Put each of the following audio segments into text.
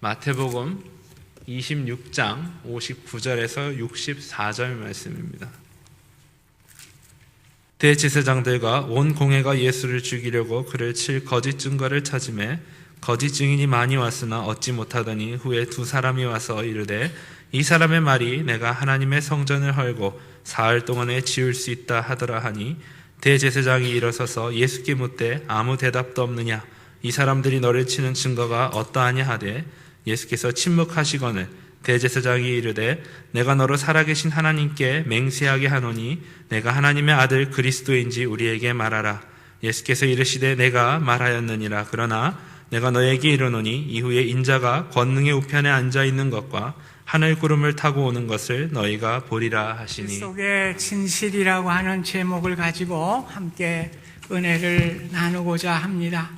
마태복음 26장 59절에서 64절 말씀입니다. 대제사장들과 온 공회가 예수를 죽이려고 그를 칠 거짓 증거를 찾음에 거짓 증인이 많이 왔으나 얻지 못하더니 후에 두 사람이 와서 이르되 이 사람의 말이 내가 하나님의 성전을 헐고 사흘 동안에 지을 수 있다 하더라 하니 대제사장이 일어서서 예수께 묻되 아무 대답도 없느냐 이 사람들이 너를 치는 증거가 어떠하냐 하되 예수께서 침묵하시거늘 대제사장이 이르되 내가 너로 살아계신 하나님께 맹세하게 하노니 내가 하나님의 아들 그리스도인지 우리에게 말하라. 예수께서 이르시되 내가 말하였느니라. 그러나 내가 너에게 이르노니 이후에 인자가 권능의 우편에 앉아 있는 것과 하늘 구름을 타고 오는 것을 너희가 보리라 하시니. 속에 진실이라고 하는 제목을 가지고 함께 은혜를 나누고자 합니다.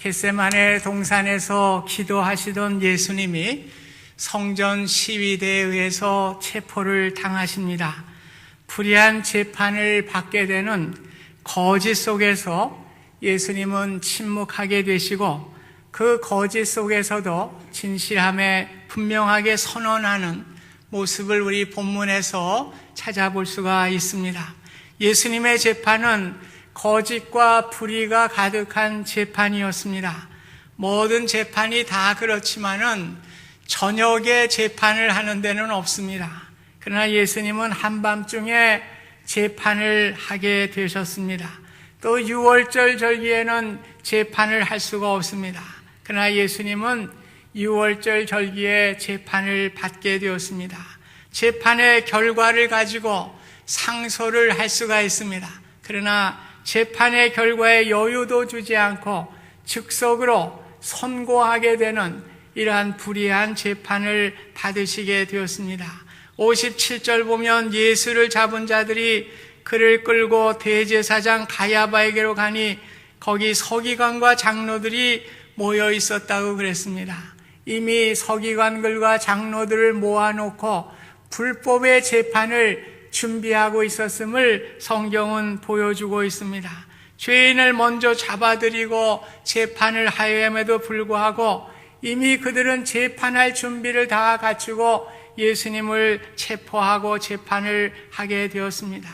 겟세만의 동산에서 기도하시던 예수님이 성전 시위대에 의해서 체포를 당하십니다. 불의한 재판을 받게 되는 거짓 속에서 예수님은 침묵하게 되시고 그 거짓 속에서도 진실함에 분명하게 선언하는 모습을 우리 본문에서 찾아볼 수가 있습니다. 예수님의 재판은 거짓과 불의가 가득한 재판이었습니다. 모든 재판이 다 그렇지만은 저녁에 재판을 하는 데는 없습니다. 그러나 예수님은 한밤중에 재판을 하게 되셨습니다. 또 6월절 절기에는 재판을 할 수가 없습니다. 그러나 예수님은 6월절 절기에 재판을 받게 되었습니다. 재판의 결과를 가지고 상소를 할 수가 있습니다. 그러나 재판의 결과에 여유도 주지 않고 즉석으로 선고하게 되는 이러한 불의한 재판을 받으시게 되었습니다. 57절 보면 예수를 잡은 자들이 그를 끌고 대제사장 가야바에게로 가니 거기 서기관과 장로들이 모여 있었다고 그랬습니다. 이미 서기관들과 장로들을 모아놓고 불법의 재판을 준비하고 있었음을 성경은 보여주고 있습니다. 죄인을 먼저 잡아들이고 재판을 하여임에도 불구하고 이미 그들은 재판할 준비를 다 갖추고 예수님을 체포하고 재판을 하게 되었습니다.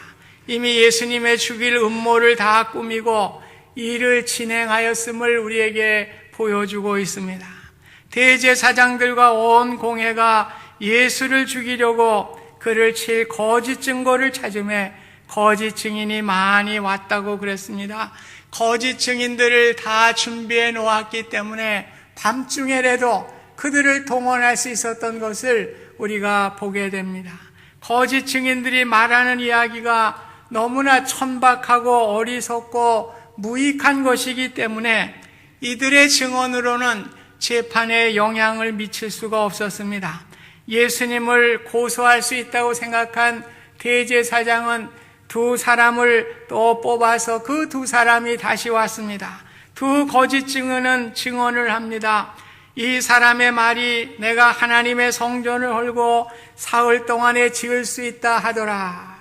이미 예수님의 죽일 음모를 다 꾸미고 일을 진행하였음을 우리에게 보여주고 있습니다. 대제사장들과 온 공회가 예수를 죽이려고 그를 칠 거짓 증거를 찾음에 거짓 증인이 많이 왔다고 그랬습니다. 거짓 증인들을 다 준비해 놓았기 때문에 밤중에라도 그들을 동원할 수 있었던 것을 우리가 보게 됩니다. 거짓 증인들이 말하는 이야기가 너무나 천박하고 어리석고 무익한 것이기 때문에 이들의 증언으로는 재판에 영향을 미칠 수가 없었습니다. 예수님을 고소할 수 있다고 생각한 대제사장은 두 사람을 또 뽑아서 그 두 사람이 다시 왔습니다. 두 거짓 증언은 증언을 합니다. 이 사람의 말이 내가 하나님의 성전을 헐고 사흘 동안에 지을 수 있다 하더라.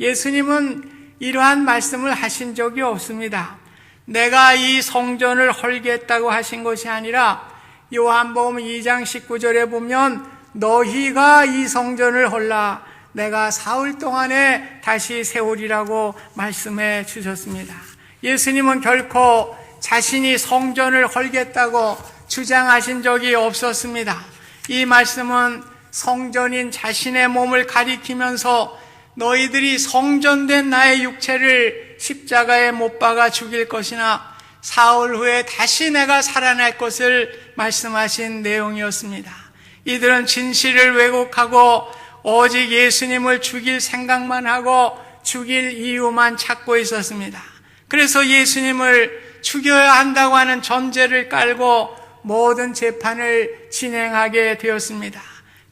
예수님은 이러한 말씀을 하신 적이 없습니다. 내가 이 성전을 헐겠다고 하신 것이 아니라 요한복음 2장 19절에 보면 너희가 이 성전을 헐라 내가 사흘 동안에 다시 세우리라고 말씀해 주셨습니다. 예수님은 결코 자신이 성전을 헐겠다고 주장하신 적이 없었습니다. 이 말씀은 성전인 자신의 몸을 가리키면서 너희들이 성전된 나의 육체를 십자가에 못 박아 죽일 것이나 사흘 후에 다시 내가 살아날 것을 말씀하신 내용이었습니다. 이들은 진실을 왜곡하고 오직 예수님을 죽일 생각만 하고 죽일 이유만 찾고 있었습니다. 그래서 예수님을 죽여야 한다고 하는 전제를 깔고 모든 재판을 진행하게 되었습니다.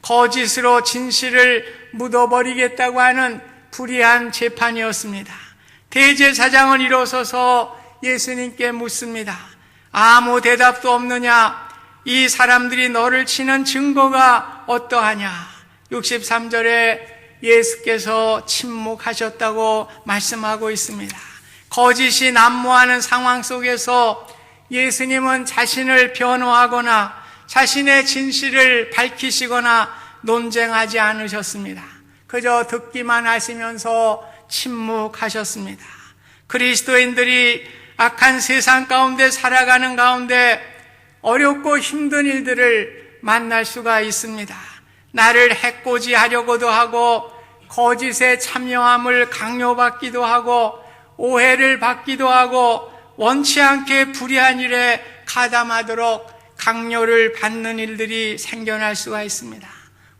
거짓으로 진실을 묻어버리겠다고 하는 불의한 재판이었습니다. 대제사장은 일어서서 예수님께 묻습니다. 아무 대답도 없느냐? 이 사람들이 너를 치는 증거가 어떠하냐? 63절에 예수께서 침묵하셨다고 말씀하고 있습니다. 거짓이 난무하는 상황 속에서 예수님은 자신을 변호하거나 자신의 진실을 밝히시거나 논쟁하지 않으셨습니다. 그저 듣기만 하시면서 침묵하셨습니다. 그리스도인들이 악한 세상 가운데 살아가는 가운데 어렵고 힘든 일들을 만날 수가 있습니다. 나를 해코지 하려고도 하고 거짓에 참여함을 강요받기도 하고 오해를 받기도 하고 원치 않게 불의한 일에 가담하도록 강요를 받는 일들이 생겨날 수가 있습니다.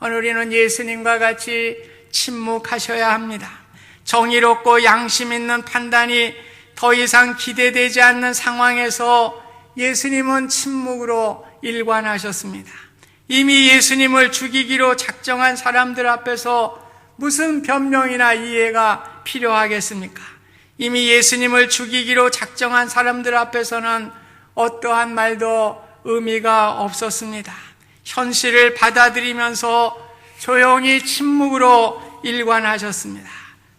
오늘 우리는 예수님과 같이 침묵하셔야 합니다. 정의롭고 양심 있는 판단이 더 이상 기대되지 않는 상황에서 예수님은 침묵으로 일관하셨습니다. 이미 예수님을 죽이기로 작정한 사람들 앞에서 무슨 변명이나 이해가 필요하겠습니까? 이미 예수님을 죽이기로 작정한 사람들 앞에서는 어떠한 말도 의미가 없었습니다. 현실을 받아들이면서 조용히 침묵으로 일관하셨습니다.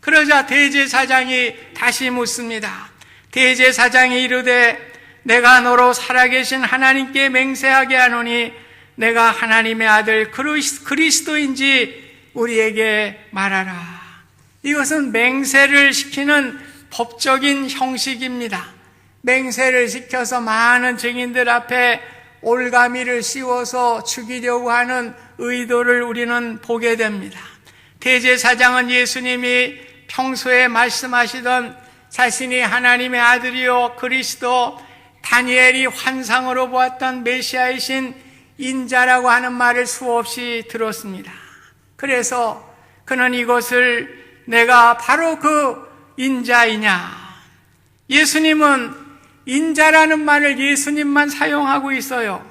그러자 대제사장이 다시 묻습니다. 대제사장이 이르되 내가 너로 살아계신 하나님께 맹세하게 하노니 내가 하나님의 아들 그리스- 그리스도인지 우리에게 말하라. 이것은 맹세를 시키는 법적인 형식입니다. 맹세를 시켜서 많은 증인들 앞에 올가미를 씌워서 죽이려고 하는 의도를 우리는 보게 됩니다. 대제사장은 예수님이 평소에 말씀하시던 자신이 하나님의 아들이요 그리스도 다니엘이 환상으로 보았던 메시아이신 인자라고 하는 말을 수없이 들었습니다. 그래서 그는 이것을 내가 바로 그 인자이냐. 예수님은 인자라는 말을 예수님만 사용하고 있어요.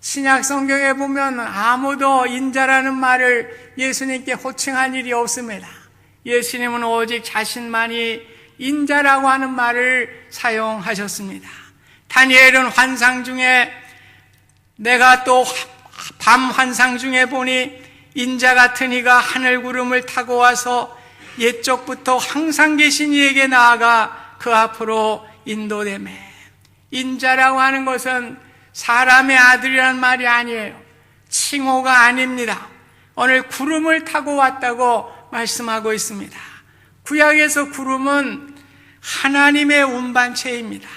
신약 성경에 보면 아무도 인자라는 말을 예수님께 호칭한 일이 없습니다. 예수님은 오직 자신만이 인자라고 하는 말을 사용하셨습니다. 다니엘은 환상 중에 내가 또 밤 환상 중에 보니 인자 같은 이가 하늘 구름을 타고 와서 옛적부터 항상 계신 이에게 나아가 그 앞으로 인도되매 인자라고 하는 것은 사람의 아들이라는 말이 아니에요. 칭호가 아닙니다. 오늘 구름을 타고 왔다고 말씀하고 있습니다. 구약에서 구름은 하나님의 운반체입니다.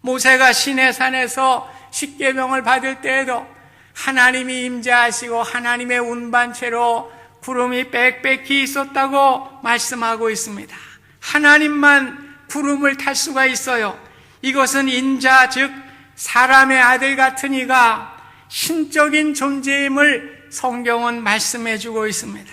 모세가 시내산에서 십계명을 받을 때에도 하나님이 임재하시고 하나님의 운반체로 구름이 빽빽히 있었다고 말씀하고 있습니다. 하나님만 구름을 탈 수가 있어요. 이것은 인자 즉 사람의 아들 같은 이가 신적인 존재임을 성경은 말씀해 주고 있습니다.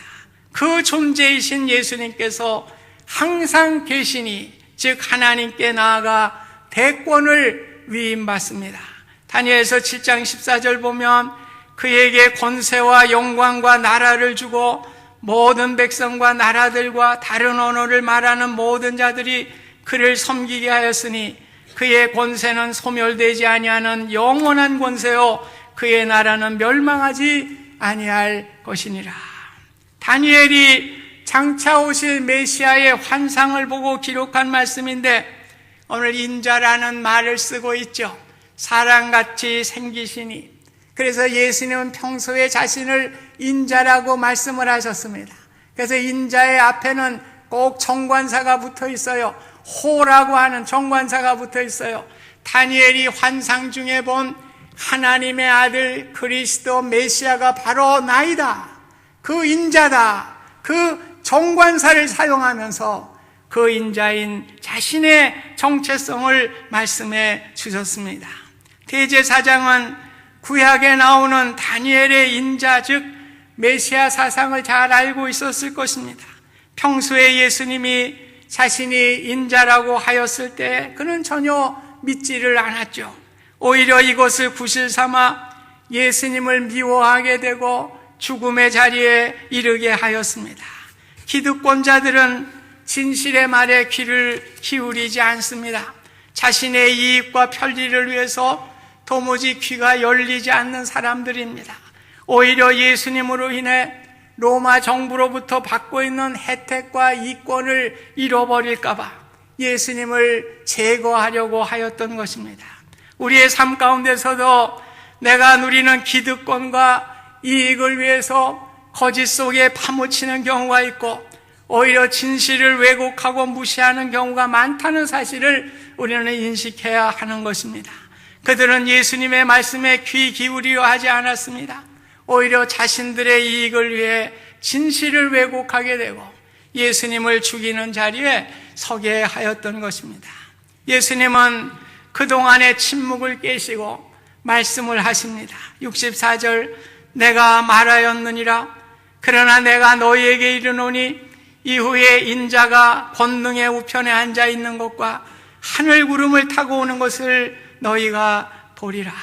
그 존재이신 예수님께서 항상 계시니 즉 하나님께 나아가 대권을 위임받습니다. 다니엘서 7장 14절 보면 그에게 권세와 영광과 나라를 주고 모든 백성과 나라들과 다른 언어를 말하는 모든 자들이 그를 섬기게 하였으니 그의 권세는 소멸되지 아니하는 영원한 권세요 그의 나라는 멸망하지 아니할 것이니라. 다니엘이 장차 오실 메시아의 환상을 보고 기록한 말씀인데 오늘 인자라는 말을 쓰고 있죠. 사람같이 생기시니. 그래서 예수님은 평소에 자신을 인자라고 말씀을 하셨습니다. 그래서 인자의 앞에는 꼭 정관사가 붙어 있어요. 호라고 하는 정관사가 붙어 있어요. 다니엘이 환상 중에 본 하나님의 아들 그리스도 메시아가 바로 나이다. 그 인자다. 그 정관사를 사용하면서 그 인자인 자신의 정체성을 말씀해 주셨습니다. 대제사장은 구약에 나오는 다니엘의 인자 즉 메시아 사상을 잘 알고 있었을 것입니다. 평소에 예수님이 자신이 인자라고 하였을 때 그는 전혀 믿지를 않았죠. 오히려 이것을 구실 삼아 예수님을 미워하게 되고 죽음의 자리에 이르게 하였습니다. 기득권자들은 진실의 말에 귀를 기울이지 않습니다. 자신의 이익과 편리를 위해서 도무지 귀가 열리지 않는 사람들입니다. 오히려 예수님으로 인해 로마 정부로부터 받고 있는 혜택과 이권을 잃어버릴까봐 예수님을 제거하려고 하였던 것입니다. 우리의 삶 가운데서도 내가 누리는 기득권과 이익을 위해서 거짓 속에 파묻히는 경우가 있고 오히려 진실을 왜곡하고 무시하는 경우가 많다는 사실을 우리는 인식해야 하는 것입니다. 그들은 예수님의 말씀에 귀 기울이려 하지 않았습니다. 오히려 자신들의 이익을 위해 진실을 왜곡하게 되고 예수님을 죽이는 자리에 서게 하였던 것입니다. 예수님은 그동안의 침묵을 깨시고 말씀을 하십니다. 64절 내가 말하였느니라 그러나 내가 너희에게 이르노니 이후에 인자가 권능의 우편에 앉아 있는 것과 하늘 구름을 타고 오는 것을 너희가 보리라.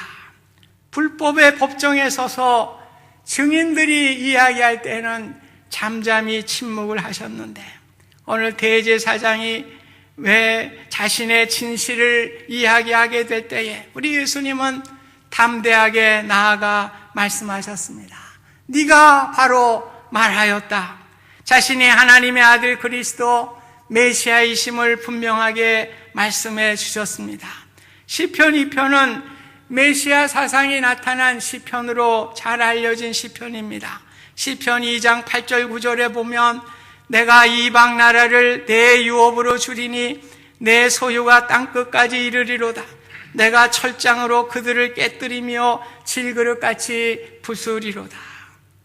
불법의 법정에 서서 증인들이 이야기할 때는 잠잠히 침묵을 하셨는데 오늘 대제사장이 왜 자신의 진실을 이야기하게 될 때에 우리 예수님은 담대하게 나아가 말씀하셨습니다. 네가 바로 말하였다. 자신이 하나님의 아들 그리스도 메시아이심을 분명하게 말씀해 주셨습니다. 시편 2편은 메시아 사상이 나타난 시편으로 잘 알려진 시편입니다. 시편 2장 8절 9절에 보면 내가 이방 나라를 내 유업으로 주리니 내 소유가 땅 끝까지 이르리로다. 내가 철장으로 그들을 깨뜨리며 질그릇같이 부수리로다.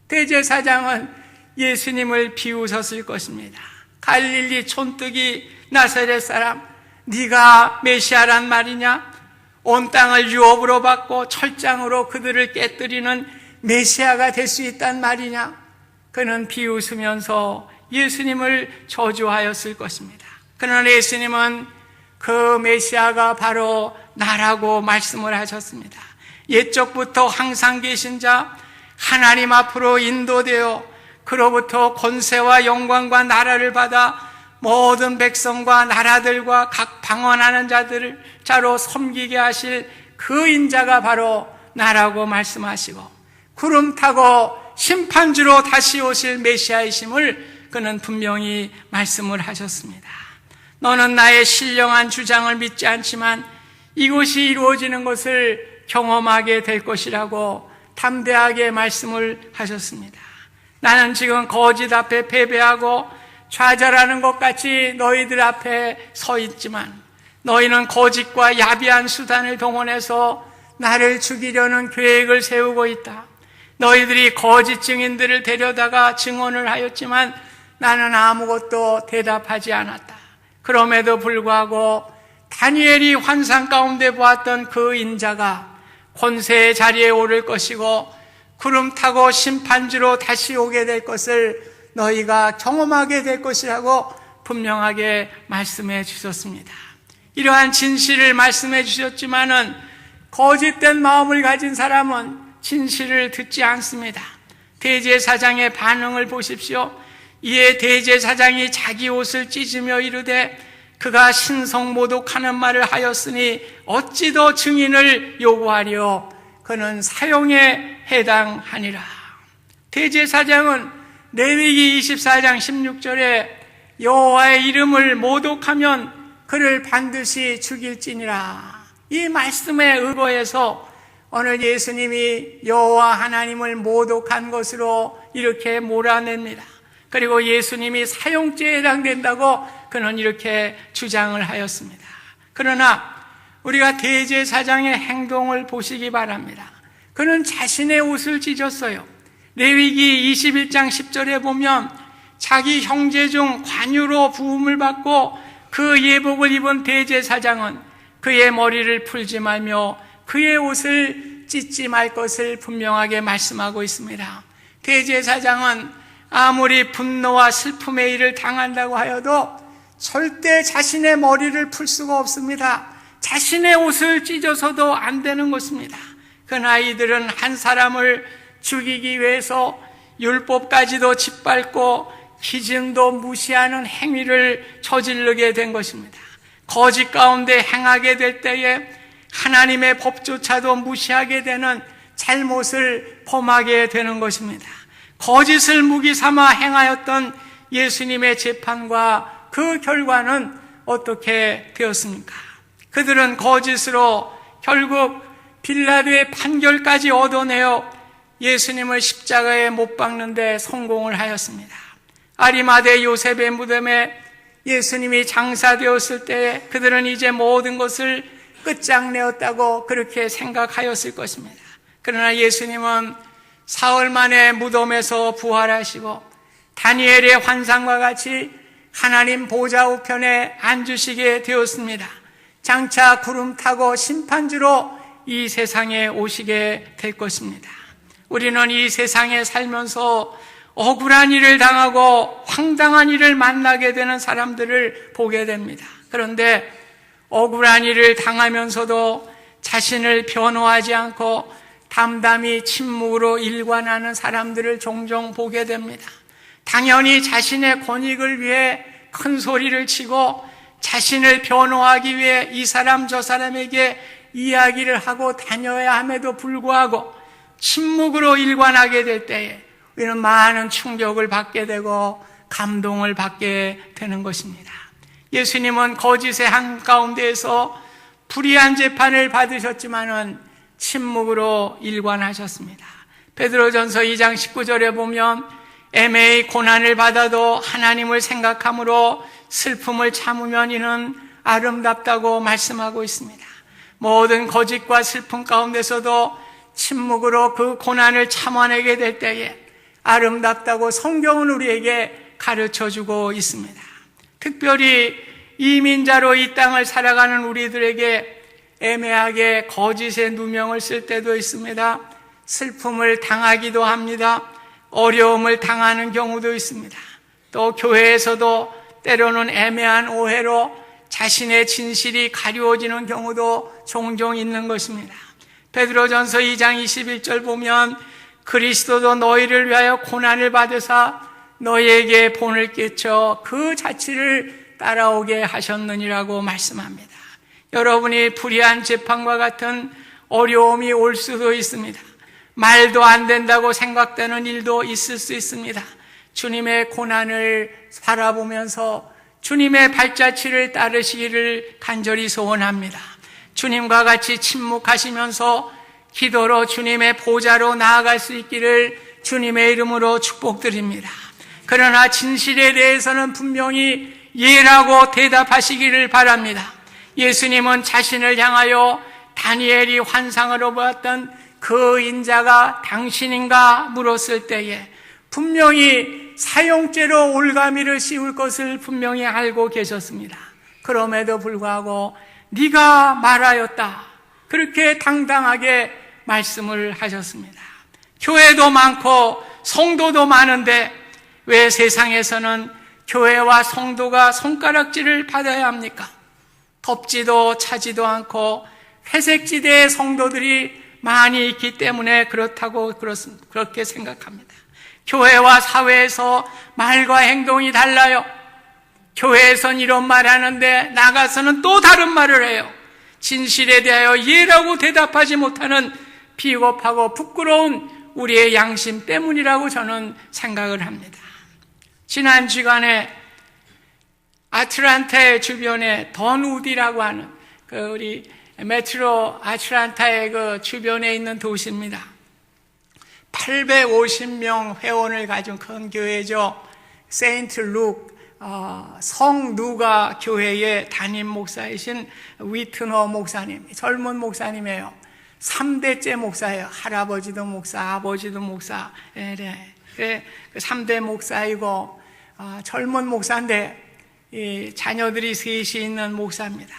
대제사장은 예수님을 비웃었을 것입니다. 갈릴리 촌뜨기 나사렛 사람, 네가 메시아란 말이냐? 온 땅을 유업으로 받고 철장으로 그들을 깨뜨리는 메시아가 될 수 있단 말이냐? 그는 비웃으면서 예수님을 저주하였을 것입니다. 그러나 예수님은 그 메시아가 바로 나라고 말씀을 하셨습니다. 옛적부터 항상 계신 자, 하나님 앞으로 인도되어 그로부터 권세와 영광과 나라를 받아 모든 백성과 나라들과 각 방언하는 자들을 자로 섬기게 하실 그 인자가 바로 나라고 말씀하시고 구름 타고 심판주로 다시 오실 메시아이심을 그는 분명히 말씀을 하셨습니다. 너는 나의 신령한 주장을 믿지 않지만 이곳이 이루어지는 것을 경험하게 될 것이라고 담대하게 말씀을 하셨습니다. 나는 지금 거짓 앞에 패배하고 좌절하는 것 같이 너희들 앞에 서 있지만 너희는 거짓과 야비한 수단을 동원해서 나를 죽이려는 계획을 세우고 있다. 너희들이 거짓 증인들을 데려다가 증언을 하였지만 나는 아무것도 대답하지 않았다. 그럼에도 불구하고 다니엘이 환상 가운데 보았던 그 인자가 권세의 자리에 오를 것이고 구름 타고 심판주로 다시 오게 될 것을 너희가 경험하게 될 것이라고 분명하게 말씀해 주셨습니다. 이러한 진실을 말씀해 주셨지만은 거짓된 마음을 가진 사람은 진실을 듣지 않습니다. 대제사장의 반응을 보십시오. 이에 대제사장이 자기 옷을 찢으며 이르되 그가 신성모독하는 말을 하였으니 어찌 더 증인을 요구하려 그는 사용에 해당하니라. 대제사장은 레위기 24장 16절에 여호와의 이름을 모독하면 그를 반드시 죽일지니라. 이 말씀에 의거해서 오늘 예수님이 여호와 하나님을 모독한 것으로 이렇게 몰아냅니다. 그리고 예수님이 사용죄에 해당된다고 그는 이렇게 주장을 하였습니다. 그러나 우리가 대제사장의 행동을 보시기 바랍니다. 그는 자신의 옷을 찢었어요. 레위기 21장 10절에 보면 자기 형제 중 관유로 부음을 받고 그 예복을 입은 대제사장은 그의 머리를 풀지 말며 그의 옷을 찢지 말 것을 분명하게 말씀하고 있습니다. 대제사장은 아무리 분노와 슬픔의 일을 당한다고 하여도 절대 자신의 머리를 풀 수가 없습니다. 자신의 옷을 찢어서도 안 되는 것입니다. 그 아이들은 한 사람을 죽이기 위해서 율법까지도 짓밟고 기준도 무시하는 행위를 저지르게 된 것입니다. 거짓 가운데 행하게 될 때에 하나님의 법조차도 무시하게 되는 잘못을 범하게 되는 것입니다. 거짓을 무기 삼아 행하였던 예수님의 재판과 그 결과는 어떻게 되었습니까? 그들은 거짓으로 결국 빌라도의 판결까지 얻어내어 예수님을 십자가에 못 박는데 성공을 하였습니다. 아리마대 요셉의 무덤에 예수님이 장사되었을 때 그들은 이제 모든 것을 끝장내었다고 그렇게 생각하였을 것입니다. 그러나 예수님은 사흘 만에 무덤에서 부활하시고 다니엘의 환상과 같이 하나님 보좌 우편에 앉으시게 되었습니다. 장차 구름 타고 심판주로 이 세상에 오시게 될 것입니다. 우리는 이 세상에 살면서 억울한 일을 당하고 황당한 일을 만나게 되는 사람들을 보게 됩니다. 그런데 억울한 일을 당하면서도 자신을 변호하지 않고 담담히 침묵으로 일관하는 사람들을 종종 보게 됩니다. 당연히 자신의 권익을 위해 큰 소리를 치고 자신을 변호하기 위해 이 사람 저 사람에게 이야기를 하고 다녀야 함에도 불구하고 침묵으로 일관하게 될 때에 우리는 많은 충격을 받게 되고 감동을 받게 되는 것입니다. 예수님은 거짓의 한가운데에서 불의한 재판을 받으셨지만은 침묵으로 일관하셨습니다. 베드로전서 2장 19절에 보면 애매히 고난을 받아도 하나님을 생각함으로 슬픔을 참으면 이는 아름답다고 말씀하고 있습니다. 모든 거짓과 슬픔 가운데서도 침묵으로 그 고난을 참아내게 될 때에 아름답다고 성경은 우리에게 가르쳐 주고 있습니다. 특별히 이민자로 이 땅을 살아가는 우리들에게 애매하게 거짓의 누명을 쓸 때도 있습니다. 슬픔을 당하기도 합니다. 어려움을 당하는 경우도 있습니다. 또 교회에서도 때로는 애매한 오해로 자신의 진실이 가리워지는 경우도 종종 있는 것입니다. 베드로전서 2장 21절 보면 그리스도도 너희를 위하여 고난을 받으사 너희에게 본을 끼쳐 그 자취를 따라오게 하셨느니라고 말씀합니다. 여러분이 불의한 재판과 같은 어려움이 올 수도 있습니다. 말도 안 된다고 생각되는 일도 있을 수 있습니다. 주님의 고난을 바라보면서 주님의 발자취를 따르시기를 간절히 소원합니다. 주님과 같이 침묵하시면서 기도로 주님의 보좌로 나아갈 수 있기를 주님의 이름으로 축복드립니다. 그러나 진실에 대해서는 분명히 예라고 대답하시기를 바랍니다. 예수님은 자신을 향하여 다니엘이 환상으로 보았던 그 인자가 당신인가 물었을 때에 분명히 사형죄로 올가미를 씌울 것을 분명히 알고 계셨습니다. 그럼에도 불구하고 네가 말하였다. 그렇게 당당하게 말씀을 하셨습니다. 교회도 많고 성도도 많은데 왜 세상에서는 교회와 성도가 손가락질을 받아야 합니까? 덥지도 차지도 않고 회색지대의 성도들이 많이 있기 때문에 그렇다고 그렇게 생각합니다. 교회와 사회에서 말과 행동이 달라요. 교회에선 이런 말 하는데 나가서는 또 다른 말을 해요. 진실에 대하여 예라고 대답하지 못하는 비겁하고 부끄러운 우리의 양심 때문이라고 저는 생각을 합니다. 지난 주간에 아틀란타의 주변에 던우디라고 하는 그 우리 메트로 아틀란타의 그 주변에 있는 도시입니다. 850명 회원을 가진 큰 교회죠. 세인트 룩 어, 성 누가 교회의 담임 목사이신 위트너 목사님, 젊은 목사님이에요. 3대째 목사예요. 할아버지도 목사, 아버지도 목사. 예, 네. 그 3대 목사이고 어, 젊은 목사인데 자녀들이 셋이 있는 목사입니다.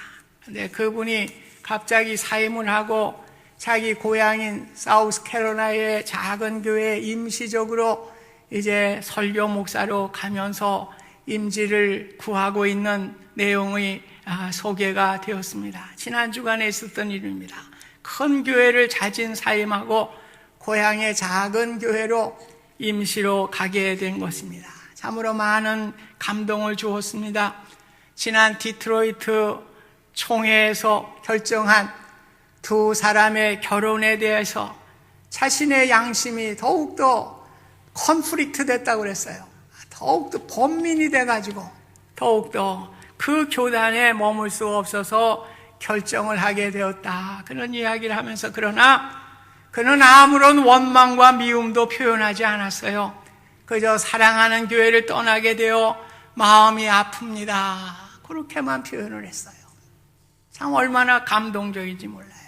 근데 그분이 갑자기 사임을 하고 자기 고향인 사우스 캐롤라의 작은 교회에 임시적으로 이제 설교 목사로 가면서 임지를 구하고 있는 내용의 아, 소개가 되었습니다. 지난 주간에 있었던 일입니다. 큰 교회를 자진 사임하고 고향의 작은 교회로 임시로 가게 된 것입니다. 참으로 많은 감동을 주었습니다. 지난 디트로이트 총회에서 결정한 두 사람의 결혼에 대해서 자신의 양심이 더욱더 컨프릭트 됐다고 그랬어요. 더욱더 범민이 돼가지고 더욱더 그 교단에 머물 수 없어서 결정을 하게 되었다. 그런 이야기를 하면서 그러나 그는 아무런 원망과 미움도 표현하지 않았어요. 그저 사랑하는 교회를 떠나게 되어 마음이 아픕니다. 그렇게만 표현을 했어요. 참 얼마나 감동적인지 몰라요.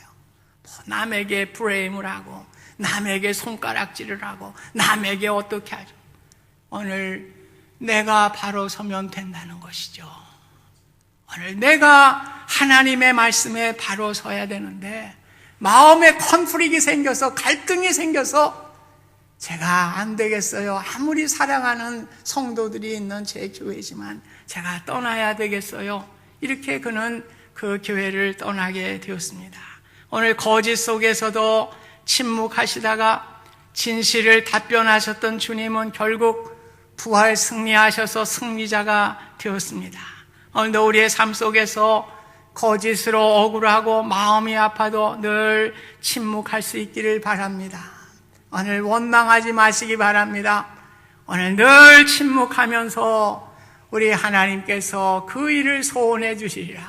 뭐 남에게 브레임을 하고 남에게 손가락질을 하고 남에게 어떻게 하죠. 오늘 내가 바로 서면 된다는 것이죠. 오늘 내가 하나님의 말씀에 바로 서야 되는데 마음에 컨프릭이 생겨서 갈등이 생겨서 제가 안 되겠어요. 아무리 사랑하는 성도들이 있는 제 교회지만 제가 떠나야 되겠어요. 이렇게 그는 그 교회를 떠나게 되었습니다. 오늘 거짓 속에서도 침묵하시다가 진실을 답변하셨던 주님은 결국 부활 승리하셔서 승리자가 되었습니다. 오늘도 우리의 삶 속에서 거짓으로 억울하고 마음이 아파도 늘 침묵할 수 있기를 바랍니다. 오늘 원망하지 마시기 바랍니다. 오늘 늘 침묵하면서 우리 하나님께서 그 일을 소원해 주시리라.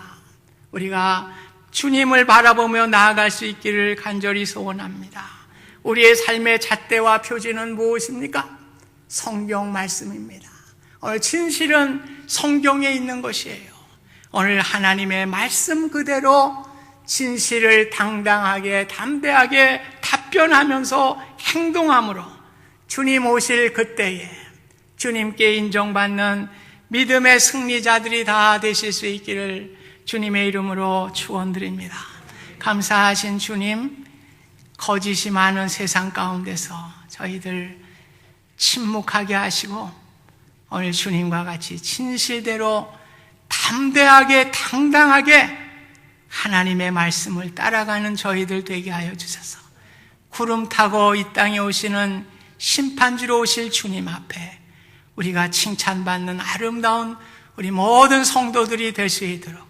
우리가 주님을 바라보며 나아갈 수 있기를 간절히 소원합니다. 우리의 삶의 잣대와 표지는 무엇입니까? 성경 말씀입니다. 오늘 진실은 성경에 있는 것이에요. 오늘 하나님의 말씀 그대로 진실을 당당하게 담대하게 답변하면서 행동함으로 주님 오실 그때에 주님께 인정받는 믿음의 승리자들이 다 되실 수 있기를 주님의 이름으로 축원드립니다. 감사하신 주님, 거짓이 많은 세상 가운데서 저희들 침묵하게 하시고 오늘 주님과 같이 진실대로 담대하게 당당하게 하나님의 말씀을 따라가는 저희들 되게 하여 주셔서 구름 타고 이 땅에 오시는 심판주로 오실 주님 앞에 우리가 칭찬받는 아름다운 우리 모든 성도들이 될 수 있도록